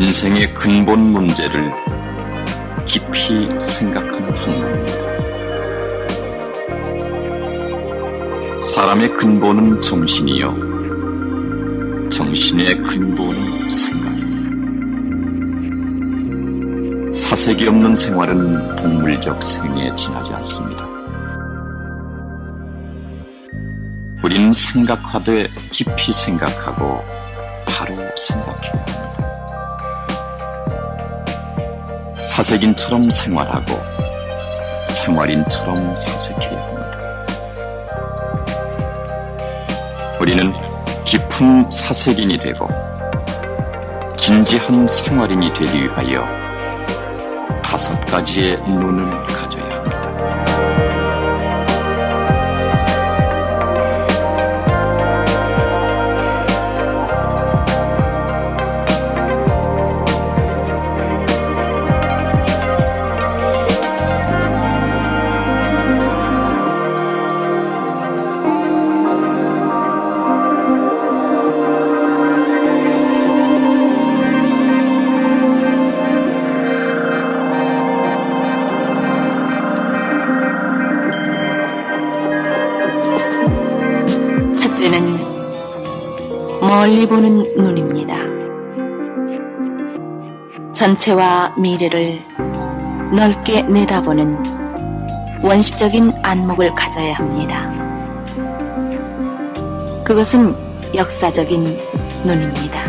인생의 근본 문제를 깊이 생각하는 학문입니다. 사람의 근본은 정신이요. 정신의 근본은 생각입니다. 사색이 없는 생활은 동물적 생에 지나지 않습니다. 우리는 생각하되 깊이 생각하고 바로 생각해야 사색인처럼 생활하고 생활인처럼 사색해야 합니다. 우리는 깊은 사색인이 되고 진지한 생활인이 되기 위하여 다섯 가지의 눈을 가져야 멀리 보는 눈입니다. 전체와 미래를 넓게 내다보는 원시적인 안목을 가져야 합니다. 그것은 역사적인 눈입니다.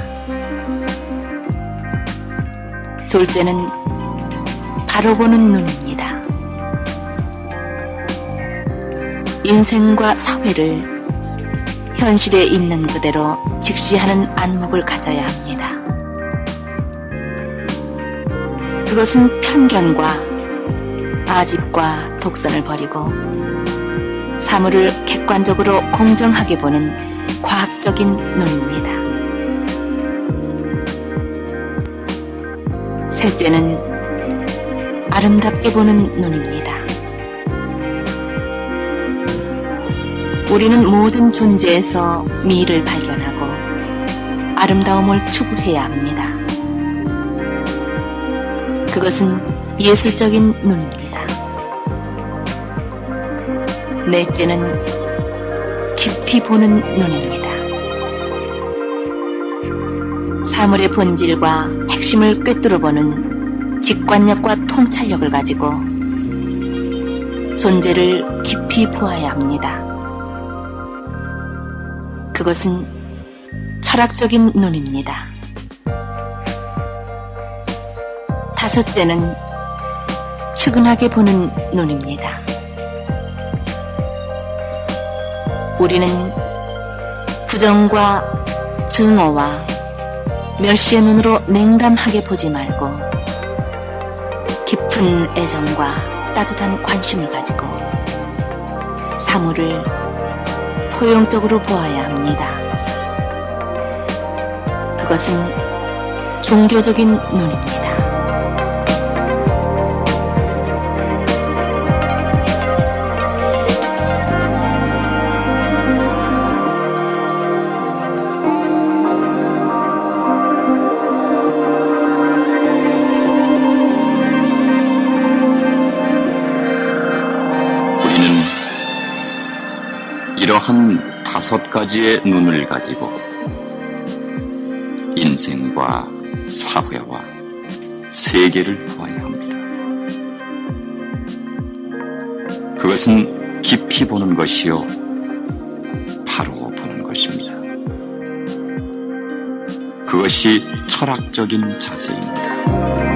둘째는 바로 보는 눈입니다. 인생과 사회를 현실에 있는 그대로 직시하는 안목을 가져야 합니다. 그것은 편견과 아집과 독선을 버리고 사물을 객관적으로 공정하게 보는 과학적인 눈입니다. 셋째는 아름답게 보는 눈입니다. 우리는 모든 존재에서 미를 발견하고 아름다움을 추구해야 합니다. 그것은 예술적인 눈입니다. 넷째는 깊이 보는 눈입니다. 사물의 본질과 핵심을 꿰뚫어 보는 직관력과 통찰력을 가지고 존재를 깊이 보아야 합니다. 그것은 철학적인 눈입니다. 다섯째는 측은하게 보는 눈입니다. 우리는 부정과 증오와 멸시의 눈으로 냉담하게 보지 말고 깊은 애정과 따뜻한 관심을 가지고 사물을 포용적으로 보아야 합니다. 그것은 종교적인 눈입니다. 우리는 이러한 다섯 가지의 눈을 가지고 인생과 사회와 세계를 보아야 합니다. 그것은 깊이 보는 것이요, 바로 보는 것입니다. 그것이 철학적인 자세입니다.